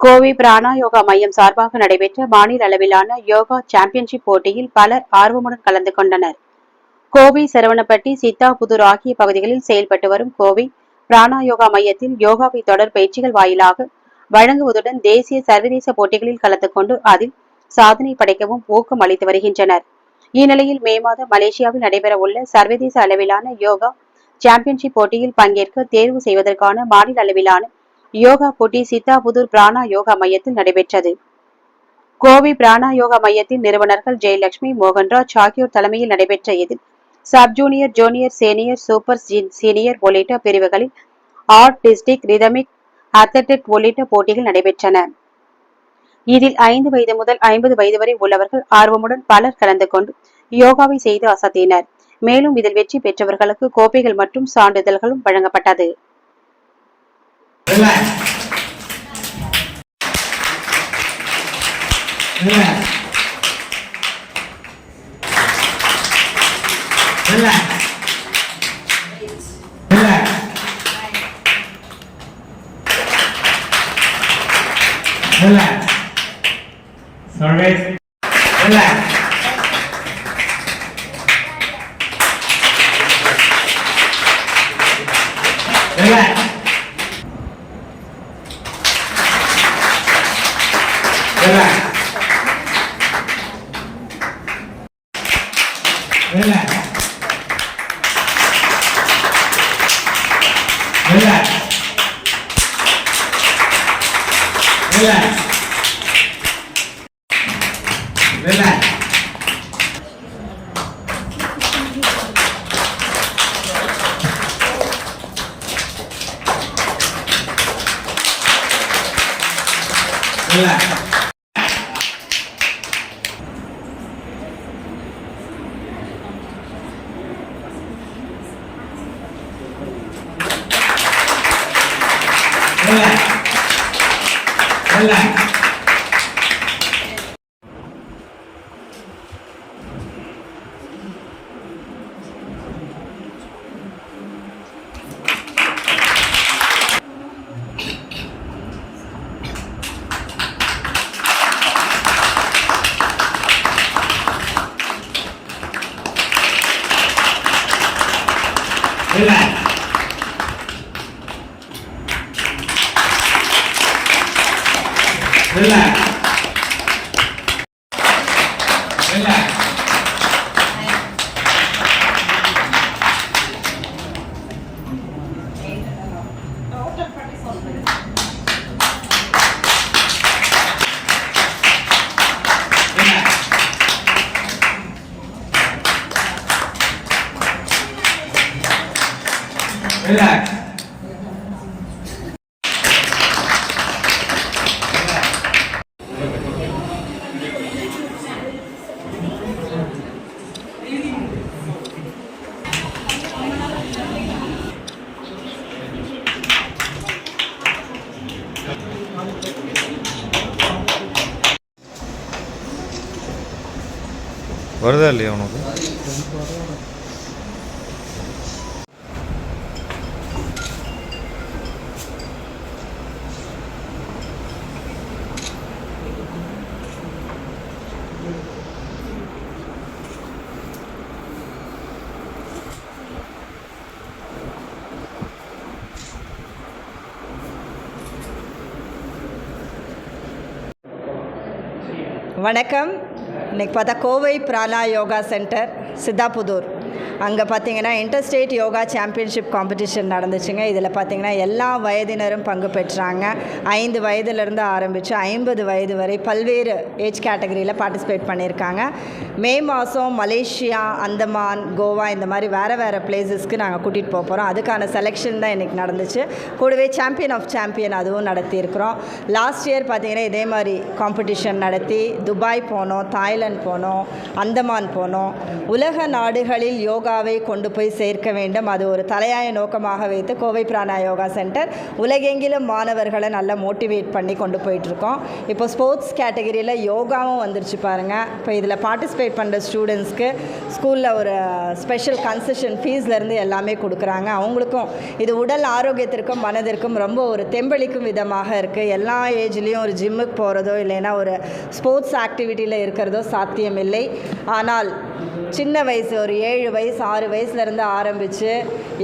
கோவை பிராணா யோகா மையம் சார்பாக நடைபெற்ற மாநில அளவிலான யோகா சாம்பியன்ஷிப் போட்டியில் பலர் ஆர்வமுடன் கலந்து கொண்டனர். கோவை சரவணப்பட்டி சித்தாபுதூர் ஆகிய பகுதிகளில் செயல்பட்டு வரும் கோவை பிராணா யோகா மையத்தில் யோகாவை தொடர் பயிற்சிகள் வாயிலாக வழங்குவதுடன் தேசிய சர்வதேச போட்டிகளில் கலந்து கொண்டு அதில் சாதனை படைக்கவும் ஊக்கம் அளித்து வருகின்றனர். இந்நிலையில் மே மாதம் மலேசியாவில் நடைபெறவுள்ள சர்வதேச அளவிலான யோகா சாம்பியன்ஷிப் போட்டியில் பங்கேற்க தேர்வு செய்வதற்கான மாநில அளவிலான யோகா போட்டி சித்தாபுதூர் பிராணா யோகா மையத்தில் நடைபெற்றது. கோவை பிராணா யோகா மையத்தின் நிறுவனர்கள் ஜெயலட்சுமி மோகன்ராஜ் ஆகியோர் தலைமையில் நடைபெற்ற இதில் sub junior junior senior super senior உள்ளிட்ட பிரிவுகளில் ஆர்ட் டிஸ்ட்ரிக்ட் ரிதமிக் அத்லட்டிக் உள்ளிட்ட போட்டிகள் நடைபெற்றன. இதில் ஐந்து வயது முதல் ஐம்பது வயது வரை உள்ளவர்கள் ஆர்வமுடன் பலர் கலந்து கொண்டு யோகாவை செய்து அசத்தினர். மேலும் இதில் வெற்றி பெற்றவர்களுக்கு கோப்பைகள் மற்றும் சான்றிதழ்களும் வழங்கப்பட்டது. Đứng lại Đứng lại Đứng lại Đứng lại Đứng lại Sorry Đứng lại Đứng lại 回来。anh này Thế này. Relax. வருதா இல்லையா உனக்கு வணக்கம். இன்னைக்கு பார்த்தா கோவை பிராணா யோகா சென்டர் சித்தாபுதூர். அங்கே பார்த்தீங்கன்னா இன்டர்ஸ்டேட் யோகா சாம்பியன்ஷிப் காம்படிஷன் நடந்துச்சுங்க. இதில் பார்த்தீங்கன்னா எல்லா வயதினரும் பங்கு பெற்றாங்க. ஐந்து வயதுலேருந்து ஆரம்பித்து ஐம்பது வயது வரை பல்வேறு ஏஜ் கேட்டகரியில் பார்ட்டிசிபேட் பண்ணியிருக்காங்க. மே மாதம் மலேசியா அந்தமான் கோவா இந்த மாதிரி வேறு வேறு பிளேசஸ்க்கு நாங்கள் கூட்டிகிட்டு போக போகிறோம் அதுக்கான செலெக்ஷன் தான் இன்றைக்கி நடந்துச்சு. கூடவே சாம்பியன் ஆஃப் சாம்பியன் அதுவும் நடத்தியிருக்கிறோம். லாஸ்ட் இயர் பார்த்தீங்கன்னா இதே மாதிரி காம்படிஷன் நடத்தி துபாய் போனோம் தாய்லாந்து போனோம் அந்தமான் போனோம். உலக நாடுகளில் யோகாவை கொண்டு போய் சேர்க்க வேண்டும். அது ஒரு தலையாய நோக்கமாக வைத்து கோவை பிராணா யோகா சென்டர் உலகெங்கிலும் மாணவர்களை நல்லா மோட்டிவேட் பண்ணி கொண்டு போயிட்டுருக்கோம். இப்போ ஸ்போர்ட்ஸ் கேட்டகரியில் யோகாவும் வந்துருச்சு பாருங்கள் இப்போ இதில் பார்ட்டிசிபேட் பண்ணுற ஸ்டூடெண்ட்ஸ்க்கு ஸ்கூலில் ஒரு ஸ்பெஷல் கன்செஷன் ஃபீஸ்லேருந்து எல்லாமே கொடுக்குறாங்க. அவங்களுக்கும் இது உடல் ஆரோக்கியத்திற்கும் மனதிற்கும் ரொம்ப ஒரு தெம்பளிக்கும் விதமாக இருக்குது எல்லா ஏஜ்லேயும் ஒரு ஜிம்முக்கு போகிறதோ இல்லைன்னா ஒரு ஸ்போர்ட்ஸ் ஆக்டிவிட்டியில் இருக்கிறதோ சாத்தியமில்லை. ஆனால் சின்ன வயசு ஒரு ஏழு வயசு ஆறு வயசுலேருந்து ஆரம்பித்து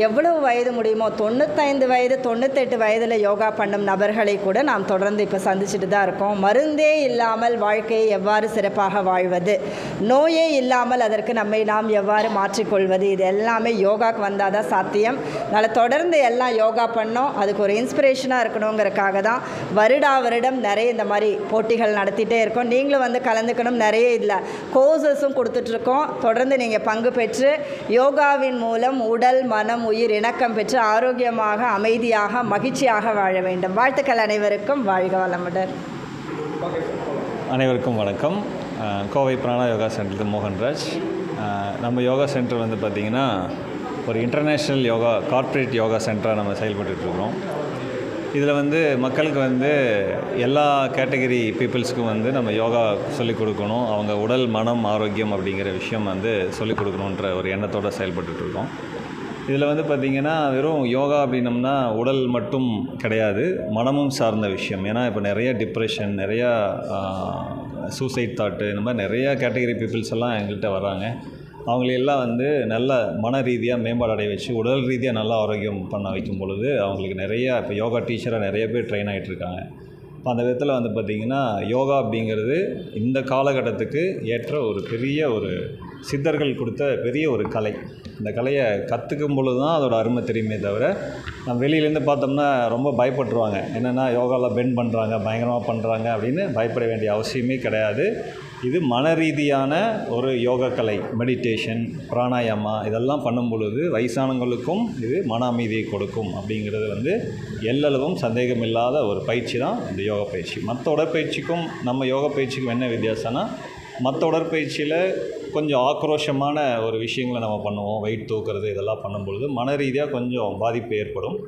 எவ்வளவு வயது முடியுமோ தொண்ணூத்தைந்து வயது தொண்ணூத்தெட்டு வயதில் யோகா பண்ணும் நபர்களை கூட நாம் தொடர்ந்து இப்போ சந்திச்சுட்டு தான் இருக்கோம். மருந்தே இல்லாமல் வாழ்க்கையை எவ்வாறு சிறப்பாக வாழ்வது? நோயே இல்லாமல் அதற்கு நம்மை நாம் எவ்வாறு மாற்றிக்கொள்வது? இது எல்லாமே யோகாக்கு வந்தால் தான் சாத்தியம். அதனால் தொடர்ந்து எல்லாம் யோகா பண்ணோம். அதுக்கு ஒரு இன்ஸ்பிரேஷனாக இருக்கணுங்கிறக்காக தான் வருடா வருடம் நிறைய இந்த மாதிரி போட்டிகள் நடத்திட்டே இருக்கோம். நீங்களும் வந்து கலந்துக்கணும். நிறைய இதில் கோர்சஸும் கொடுத்துட்ருக்கோம் தொடர்ந்து நீங்கள் பங்கு பெற்று யோகாவின் மூலம் உடல் மனம் உயிர் இணக்கம் பெற்று ஆரோக்கியமாக அமைதியாக மகிழ்ச்சியாக வாழ வேண்டும். வாழ்த்துக்கள் அனைவருக்கும். வாழ்க வளமுடன். அனைவருக்கும் வணக்கம். கோவை பிராணா யோகா சென்டர் மோகன்ராஜ். நம்ம யோகா சென்டர் வந்து பார்த்திங்கன்னா ஒரு இன்டர்நேஷ்னல் யோகா கார்ப்பரேட் யோகா சென்டராக நம்ம செயல்பட்டுருக்குறோம் இதில் வந்து மக்களுக்கு வந்து எல்லா கேட்டகரி பீப்புள்ஸ்க்கும் வந்து நம்ம யோகா சொல்லிக் கொடுக்கணும். அவங்க உடல் மனம் ஆரோக்கியம் அப்படிங்கிற விஷயம் வந்து சொல்லிக் கொடுக்கணுன்ற ஒரு எண்ணத்தோடு செயல்பட்டுருக்கோம் இதில் வந்து பார்த்திங்கன்னா வெறும் யோகா அப்படின்னம்னா உடல் மட்டும் கிடையாது மனமும் சார்ந்த விஷயம். ஏன்னா இப்போ நிறைய டிப்ரெஷன் நிறையா சூசைட் தாட்டு இந்த மாதிரி நிறையா கேட்டகரி பீப்புள்ஸ் எல்லாம் எங்கள்கிட்ட வராங்க அவங்களையெல்லாம் வந்து நல்ல மன ரீதியாக மேம்பாடு அடைய வச்சு உடல் ரீதியாக நல்லா ஆரோக்கியம் பண்ண வைக்கும் பொழுது அவங்களுக்கு நிறையா இப்போ யோகா டீச்சராக நிறைய பேர் ட்ரெயின் ஆகிட்டுருக்காங்க இப்போ அந்த விதத்தில் வந்து பார்த்திங்கன்னா யோகா அப்படிங்கிறது இந்த காலகட்டத்துக்கு ஏற்ற ஒரு பெரிய ஒரு சித்தர்கள் கொடுத்த பெரிய ஒரு கலை. இந்த கலையை கற்றுக்கும் பொழுது தான் அதோட அருமை தெரியுமே தவிர நம்ம வெளியிலேருந்து பார்த்தோம்னா ரொம்ப பயப்பட்டுருவாங்க. என்னென்னா யோகாவில் பெண்ட் பண்ணுறாங்க பயங்கரமாக பண்ணுறாங்க அப்படின்னு பயப்பட வேண்டிய அவசியமே கிடையாது. இது மன ரீதியான ஒரு யோக கலை மெடிடேஷன் பிராணாயாமா இதெல்லாம் பண்ணும் பொழுது வயசானவங்களுக்கும் இது மன அமைதியை கொடுக்கும் அப்படிங்கிறது வந்து எல்லளவும் சந்தேகமில்லாத ஒரு பயிற்சி தான் இந்த யோக பயிற்சி. மற்ற உடற்பயிற்சிக்கும் நம்ம யோக பயிற்சிக்கும் என்ன வித்தியாசம்னா மற்ற உடற்பயிற்சியில் கொஞ்சம் ஆக்ரோஷமான ஒரு விஷயங்களை நம்ம பண்ணுவோம். வெயிட் தூக்குறது இதெல்லாம் பண்ணும்பொழுது மன ரீதியாக கொஞ்சம் பாதிப்பு ஏற்படும்.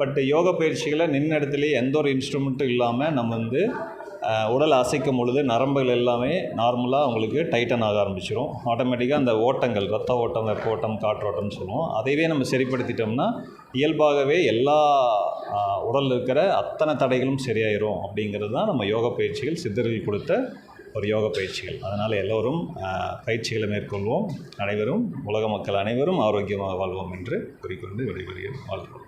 பட் யோக பயிற்சிகளை நின்ன இடத்துலையே எந்த ஒரு இன்ஸ்ட்ருமெண்ட்டும் இல்லாமல் நம்ம வந்து உடல் அசைக்கும் பொழுது நரம்புகள் எல்லாமே நார்மலாக உங்களுக்கு டைட்டன் ஆக ஆரம்பிச்சிடும் ஆட்டோமேட்டிக்காக அந்த ஓட்டங்கள் ரத்த ஓட்டம் வெப்ப ஓட்டம் காற்றோட்டம்னு சொல்லுவோம். அதைவே நம்ம சரிப்படுத்திட்டோம்னா இயல்பாகவே எல்லா உடலில் இருக்கிற அத்தனை தடைகளும் சரியாயிரும் அப்படிங்கிறது தான் நம்ம யோக பயிற்சிகள் சித்தர்கள் கொடுத்த ஒரு யோக பயிற்சிகள். அதனால் எல்லோரும் பயிற்சிகளை மேற்கொள்வோம். அனைவரும் உலக மக்கள் அனைவரும் ஆரோக்கியமாக வாழ்வோம் என்று குறிக்கொண்டு விடைபெறுகிறேன். வாழ்த்துக்கள்.